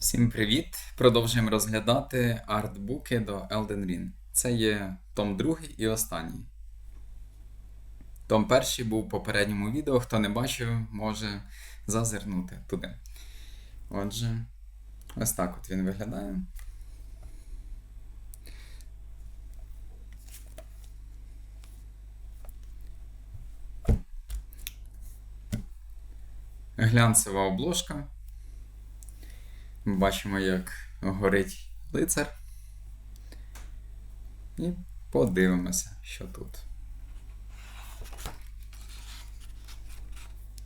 Всім привіт! Продовжуємо розглядати артбуки до Elden Ring. Це є том другий і останній. Том перший був в попередньому відео. Хто не бачив, може зазирнути туди. Отже, ось так от він виглядає. Глянцева обложка. Бачимо, як горить лицар. І подивимося, що тут.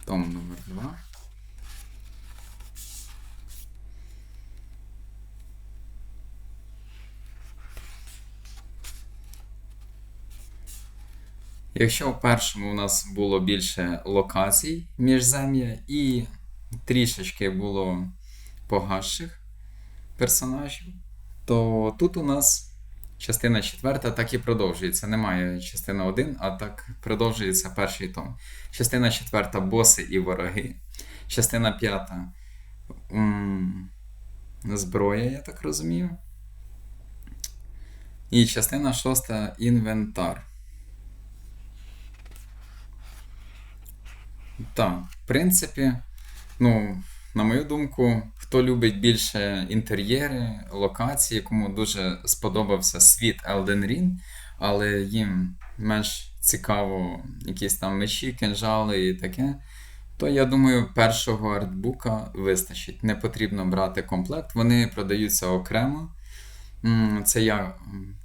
Том номер 2. Якщо в першому у нас було більше локацій міжзем'я і трішечки було погасших персонажів, то тут у нас частина четверта так і продовжується. Немає частина 1, а так продовжується перший том. Частина четверта боси і вороги. Частина п'ята зброя, я так розумію. І частина шоста інвентар. Так, в принципі, ну, на мою думку, хто любить більше інтер'єри, локації, кому дуже сподобався світ Elden Ring, але їм менш цікаво якісь там мечі, кинжали і таке, то я думаю, першого артбука вистачить. Не потрібно брати комплект, вони продаються окремо. Це я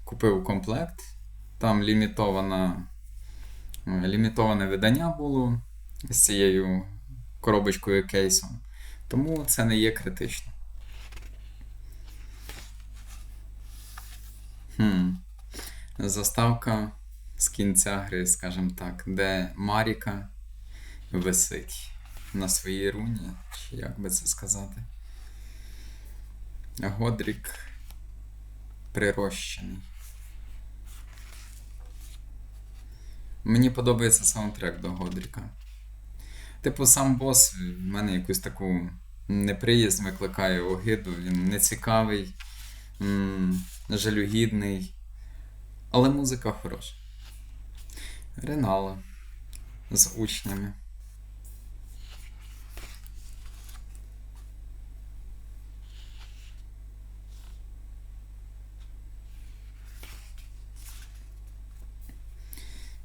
купив комплект, там лімітована, лімітоване видання було з цією коробочкою кейсом. Тому це не є критично. Хм. Заставка з кінця гри, скажімо так, де Маріка висить на своїй руні, чи як би це сказати. Годрік прирощений. Мені подобається саундтрек до Годріка. Типу, сам бос в мене якусь таку неприязнь викликає огиду. Він нецікавий, жалюгідний. Але музика хороша. Ренала з учнями.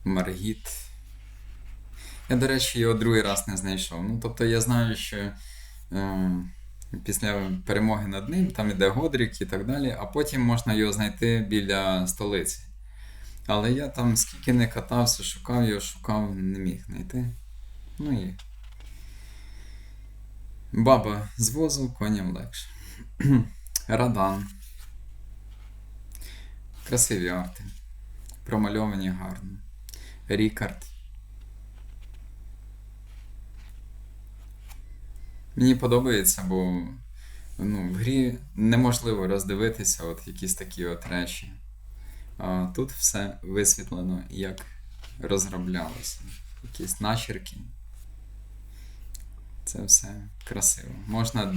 Маргіт. Я, до речі, його другий раз не знайшов. Ну, тобто я знаю, що е, після перемоги над ним там іде Годрік і так далі, а потім можна його знайти біля столиці. Але я там скільки не катався, шукав його, шукав, не міг знайти. Ну і. Баба з возу, коням легше. Радан. Красиві арти. Промальовані гарно. Рікард. Мені подобається, бо ну, в грі неможливо роздивитися от якісь такі от речі. А тут все висвітлено, як розроблялося. Якісь начерки. Це все красиво. Можна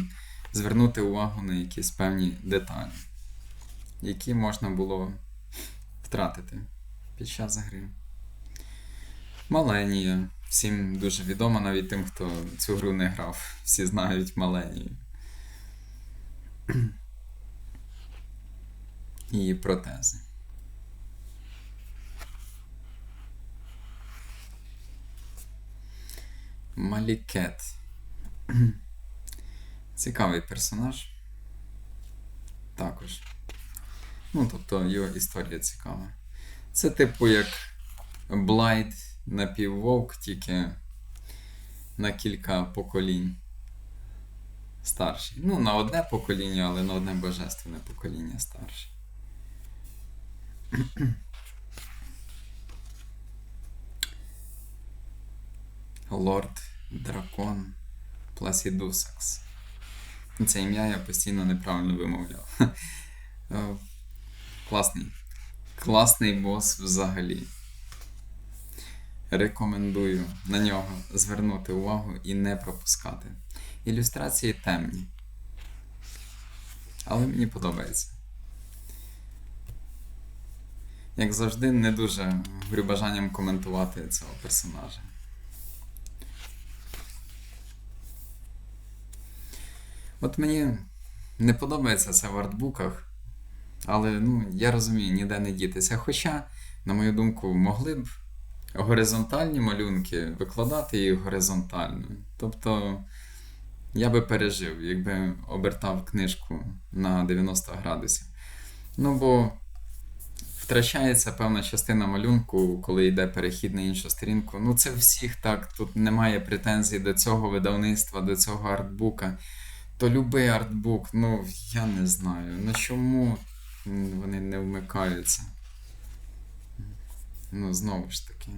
звернути увагу на якісь певні деталі, які можна було втратити під час гри. Маленія. Всім дуже відома, навіть тим, хто цю гру не грав. Всі знають Маленію. І протези. Малікет. Цікавий персонаж. Також. Ну, тобто його історія цікава. Це типу як Блайт напіввовк, тільки на кілька поколінь старший. Ну, на одне покоління, але на одне божественне покоління старше. Лорд Дракон Пласідусакс. Це ім'я я постійно неправильно вимовляв. Е, Класний. Класний бос взагалі. Рекомендую на нього звернути увагу і не пропускати. Ілюстрації темні. Але мені подобається. Як завжди, не дуже горю бажанням коментувати цього персонажа. От мені не подобається це в артбуках, але ну, я розумію, ніде не дітися. Хоча, на мою думку, могли б горизонтальні малюнки викладати їх горизонтально. Тобто я би пережив, якби обертав книжку на 90 градусів. Ну бо втрачається певна частина малюнку, коли йде перехід на іншу сторінку. Ну, це всіх так. Тут немає претензій до цього видавництва, до цього артбука. То любий артбук, ну я не знаю. Ну чому вони не вмикаються? Ну, знову ж таки.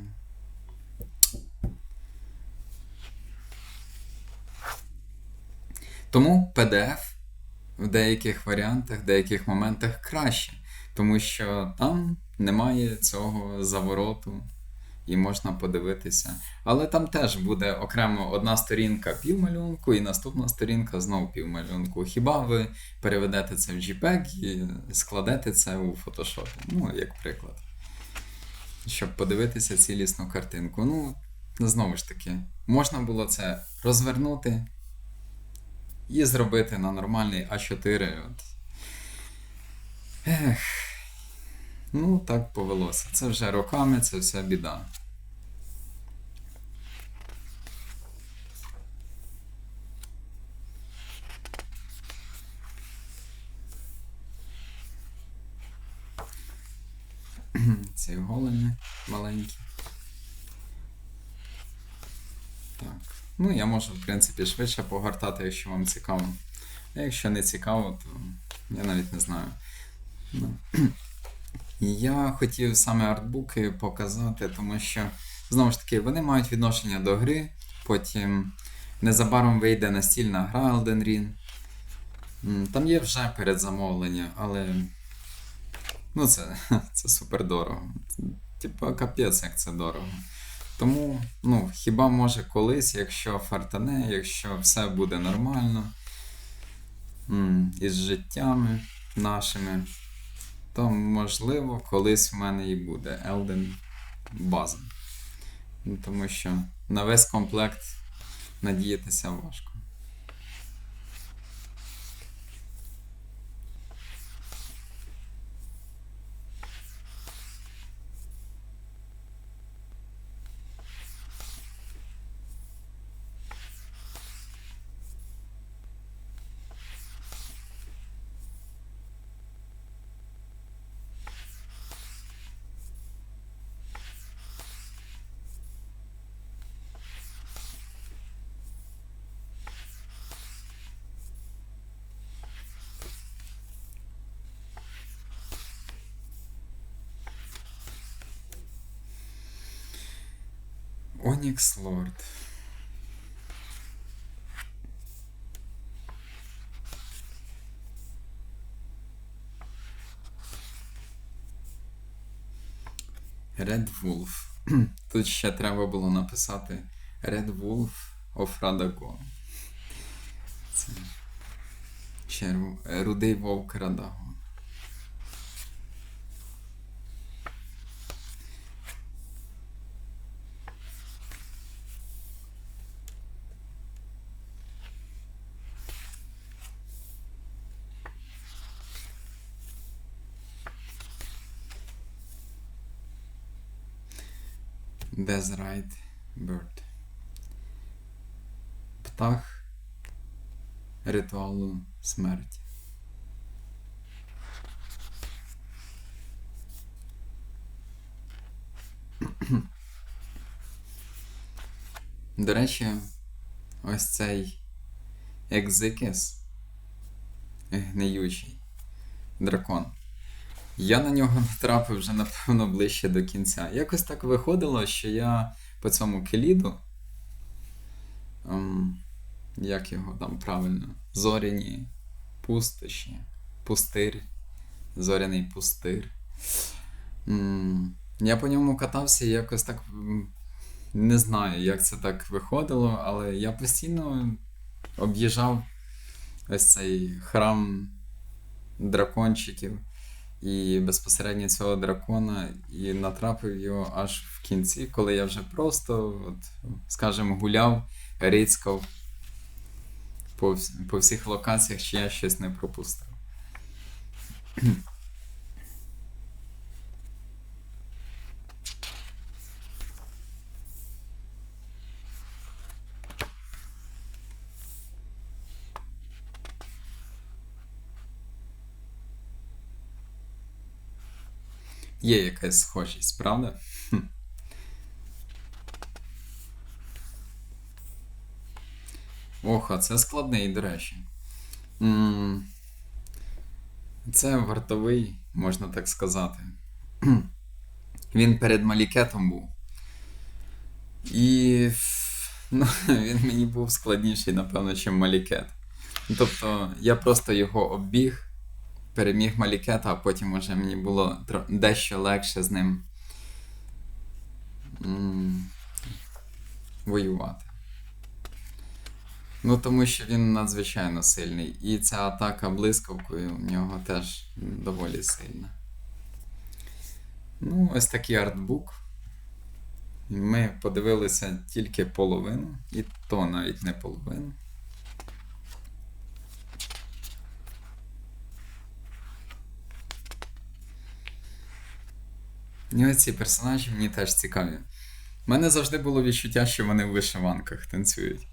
Тому PDF в деяких варіантах, в деяких моментах краще, тому що там немає цього завороту і можна подивитися. Але там теж буде окремо одна сторінка півмалюнку і наступна сторінка знову півмалюнку. Хіба ви переведете це в JPEG і складете це у Photoshop? Ну, як приклад. Щоб подивитися цілісну картинку. Ну, знову ж таки, можна було це розвернути і зробити на нормальний А4. От. Ех. Ну, так повелося. Це вже роками, це вся біда. Ці голені маленькі. Так. Ну, я можу, в принципі, швидше погортати, якщо вам цікаво. А якщо не цікаво, то я навіть не знаю. Ну. Я хотів саме артбуки показати, тому що, знову ж таки, вони мають відношення до гри. Потім незабаром вийде настільна гра Elden Ring. Там є вже передзамовлення, але. Ну, це це супер дорого. Типа капець, як це дорого. Тому, ну, хіба може колись, якщо фартане, якщо все буде нормально із життями нашими то можливо колись в мене і буде Elden база. Тому що на весь комплект надіятися важко. Онікс Лорд. Red Wolf. Тут ще треба було написати Red Wolf of Radagon. Це черв... Рудий Вовк Радагон. Desert Bird. Птах ритуалу смерті. До речі, ось цей екзикес гниючий дракон. Я на нього натрапив вже, напевно, ближче до кінця. Якось так виходило, що я по цьому келіду. Ем, як його там правильно? Зоряні пустощі. Пустир. Зоряний пустир. Ем, я по ньому катався і якось так. Не знаю, як це так виходило, але я постійно об'їжджав ось цей храм дракончиків. І безпосередньо цього дракона і натрапив його аж в кінці, коли я вже просто, от, скажімо, гуляв, рицькав по, по всіх локаціях, чи я щось не пропустив. Є якась схожість, правда? Хм. Ох, а це складний, до речі. Це вартовий, можна так сказати. Він перед Малікетом був. І ну, він мені був складніший, напевно, ніж Малікет. Тобто я просто його оббіг, переміг Малікета, а потім вже мені було дещо легше з ним воювати. Ну, тому що він надзвичайно сильний. І ця атака блискавкою в нього теж доволі сильна. Ну, ось такий артбук. Ми подивилися тільки половину, і то навіть не половину. І ці персонажі мені теж цікаві. У мене завжди було відчуття, що вони в вишиванках танцюють.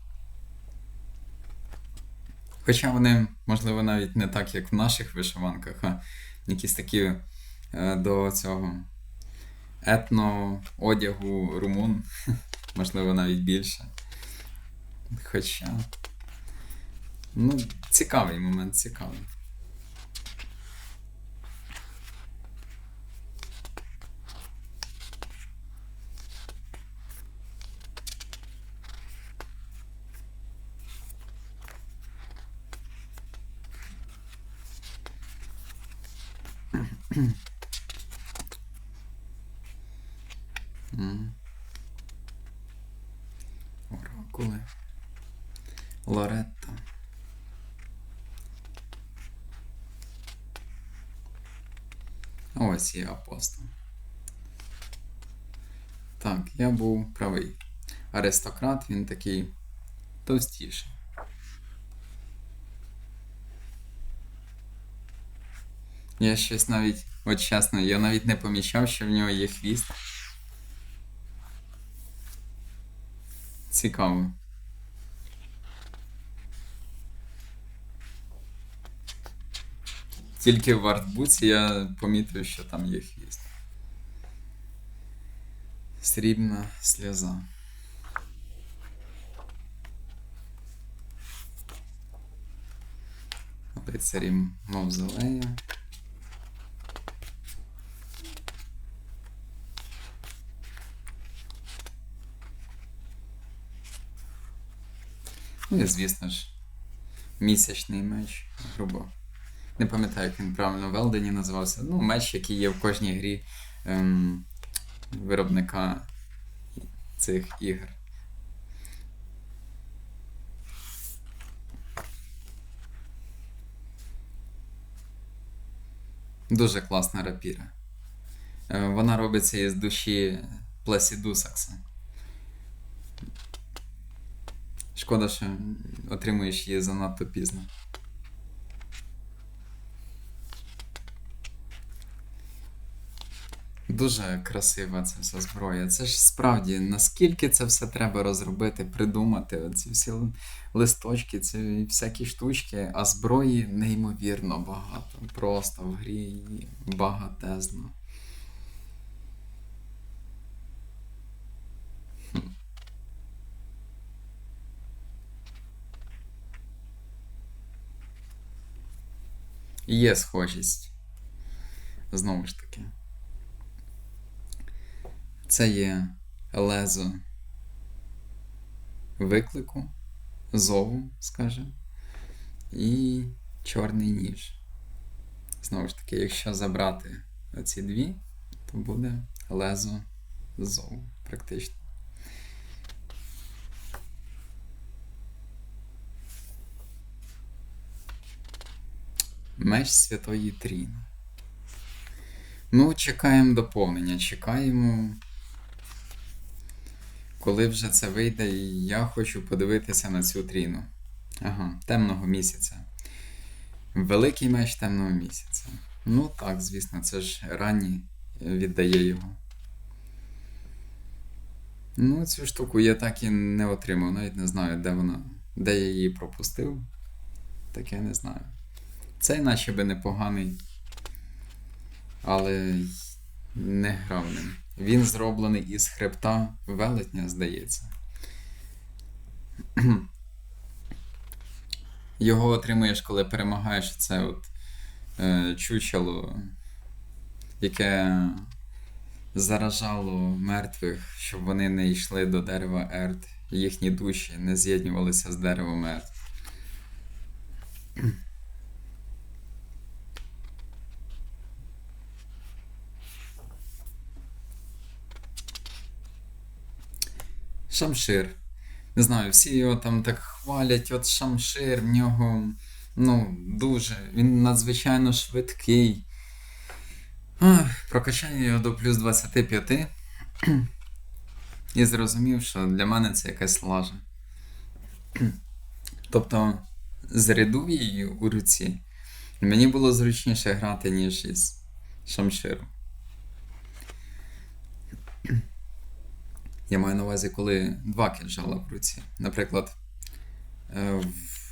Хоча вони, можливо, навіть не так, як в наших вишиванках, а якісь такі е, до цього етно-одягу румун, можливо, навіть більше. Хоча. Ну, цікавий момент, цікавий. Ось апостол. Так, я був правий. Аристократ, він такий товстіший. Я щось навіть, от чесно, я навіть не помічав, що в нього є хвіст. Цікаво. Тільки в артбуці я помітив, що там їх є. Срібна сльоза. Лицарі Мавзолея. Ну і, звісно ж, місячний меч, грубо. Не пам'ятаю, як він правильно в Елдені називався. Ну, меч, який є в кожній грі ем, виробника цих ігор. Дуже класна рапіра. Е, Вона робиться із душі Пласідусакса. Шкода, що отримуєш її занадто пізно. Дуже красива ця вся зброя. Це ж справді, наскільки це все треба розробити, придумати, ці всі листочки, ці всякі штучки, а зброї неймовірно багато. Просто в грі багатезно. Є схожість. Знову ж таки. Це є лезо виклику, зову, скажімо, і чорний ніж. Знову ж таки, якщо забрати оці дві, то буде лезо зову, практично. Меч Святої Тріни. Ну, чекаємо доповнення, чекаємо. Коли вже це вийде, я хочу подивитися на цю тріну. Ага, темного місяця. Великий меч темного місяця. Ну так, звісно, це ж ранні віддає його. Ну, цю штуку я так і не отримав, навіть не знаю, де вона, де я її пропустив. Таке не знаю. Цей наче би непоганий, але не грав ним. Він зроблений із хребта велетня, здається. Його отримуєш, коли перемагаєш це от е, чучело, яке заражало мертвих, щоб вони не йшли до дерева Ерт, їхні душі не з'єднувалися з деревом Ерт. Шамшир. Не знаю, всі його там так хвалять, от Шамшир, в нього ну, дуже, він надзвичайно швидкий. Ах, прокачаю його до плюс 25. І зрозумів, що для мене це якась лажа. Тобто, з редувією у руці мені було зручніше грати, ніж із Шамширом. Я маю на увазі, коли два кинжала в руці. Наприклад, е,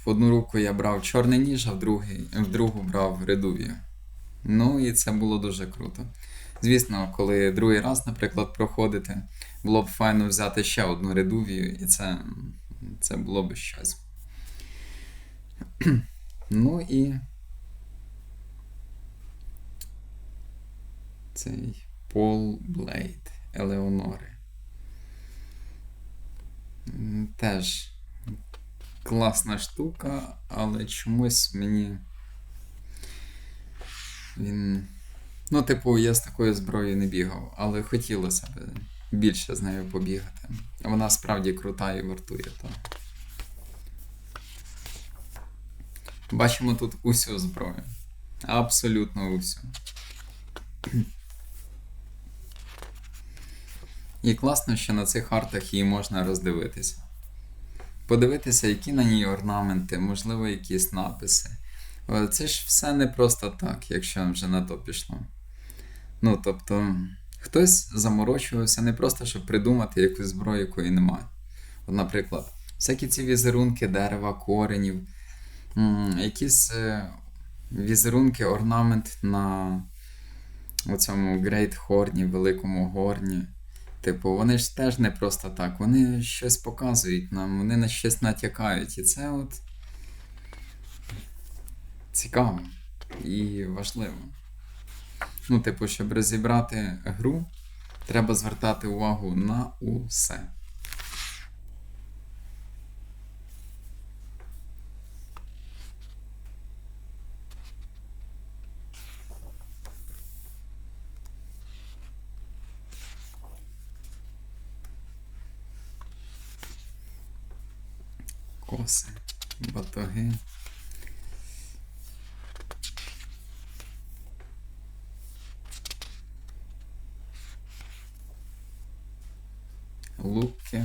в одну руку я брав чорний ніж, а в, другий, в другу брав редувію. Ну і це було дуже круто. Звісно, коли другий раз, наприклад, проходити, було б файно взяти ще одну редувію, і це, це було б щось. Ну і. Цей Пол Блейд Елеонори. Теж класна штука, але чомусь мені. Він. Ну, типу, я з такою зброєю не бігав, але хотілося б більше з нею побігати. Вона справді крута і вартує того. Бачимо тут усю зброю. Абсолютно усю. І класно, що на цих артах її можна роздивитися. Подивитися, які на ній орнаменти, можливо, якісь написи. Це ж все не просто так, якщо вже на то пішло. Ну, тобто, хтось заморочувався не просто, щоб придумати якусь зброю, якої немає. От, наприклад, всякі ці візерунки дерева, коренів, якісь е, візерунки, орнамент на оцьому Great Хорні, великому горні. Типу, вони ж теж не просто так, вони щось показують нам, вони на щось натякають. І це от цікаво і важливо. Ну, типу, щоб розібрати гру, треба звертати увагу на усе. Луки.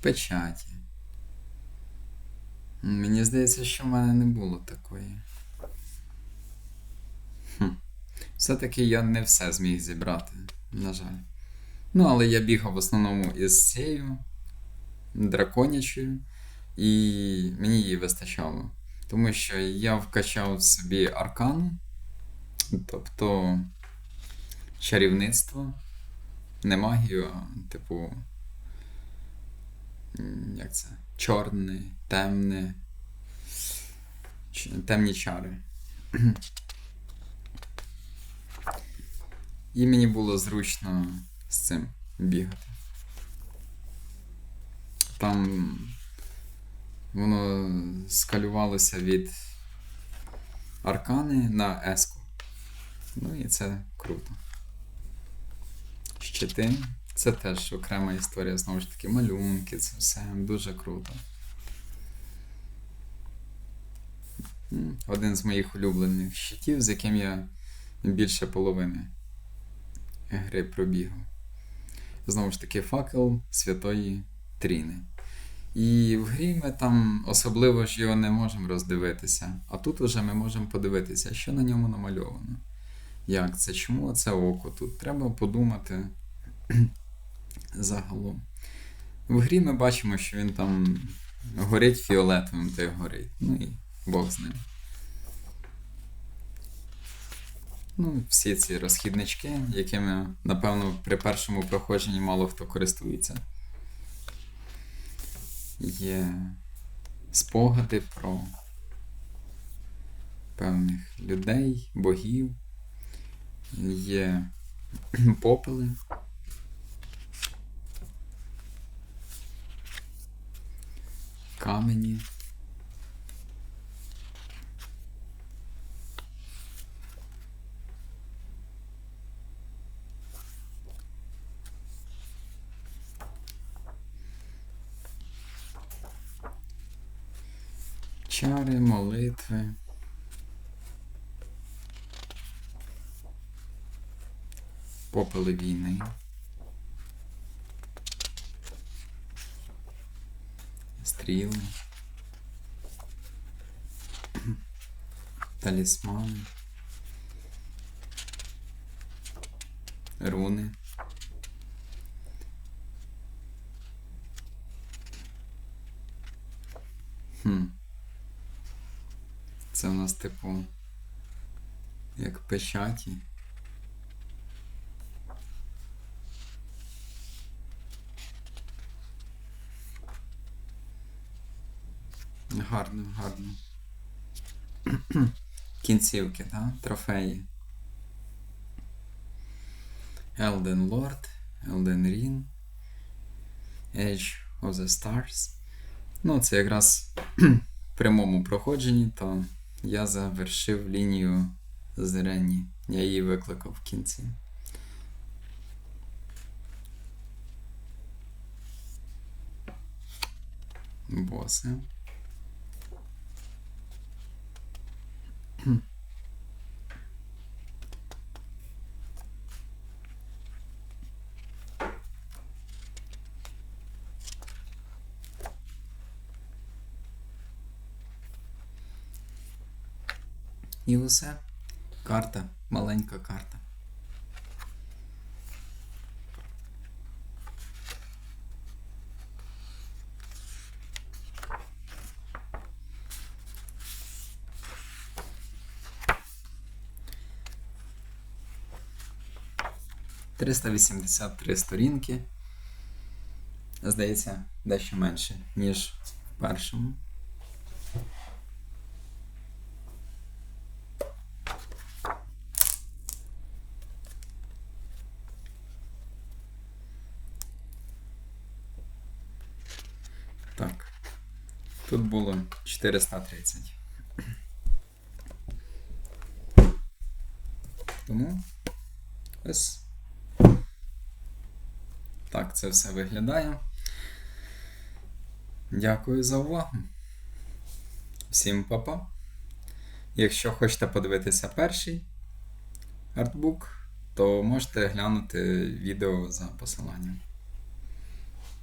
Печаті. Мені здається, що в мене не було такої. Хм. Все-таки я не все зміг зібрати, на жаль. Ну, але я бігав в основному із цією драконячою, і мені її вистачало. Тому що я вкачав собі аркан, тобто чарівництво, не магію, а типу. Як це? Чорне, темне. Темні чари. І мені було зручно з цим бігати. Там воно скалювалося від аркани на еску. Ну і це круто. Щити, Це теж окрема історія, знову ж таки, малюнки, це все дуже круто. Один з моїх улюблених щитів, з яким я більше половини гри пробігав. Знову ж таки, факел Святої Тріни. І в грі ми там особливо ж його не можемо роздивитися. А тут уже ми можемо подивитися, що на ньому намальовано. Як це? Чому це око тут? Треба подумати загалом. В грі ми бачимо, що він там горить фіолетовим, та й горить. Ну і Бог з ним. Ну, всі ці розхіднички, якими, напевно, при першому проходженні мало хто користується. Є спогади про певних людей, богів, є попели. Камені. Чари, молитви. Попели війни. Стріли. Талісмани. Руни. Хм. Це у нас типу як печаті. Гарно, гарно. Кінцівки, так? Трофеї. Elden Lord, Elden Ring, Age of the Stars. Ну, це якраз в прямому проходженні, то я завершив лінію Зрені. Я її викликав в кінці. Боси. І усе. Карта, маленька карта. Триста вісімдесят три сторінки. Здається, дещо менше, ніж в першому. Так. Тут було 430. Тому ось так це все виглядає. Дякую за увагу. Всім па-па. Якщо хочете подивитися перший артбук, то можете глянути відео за посиланням.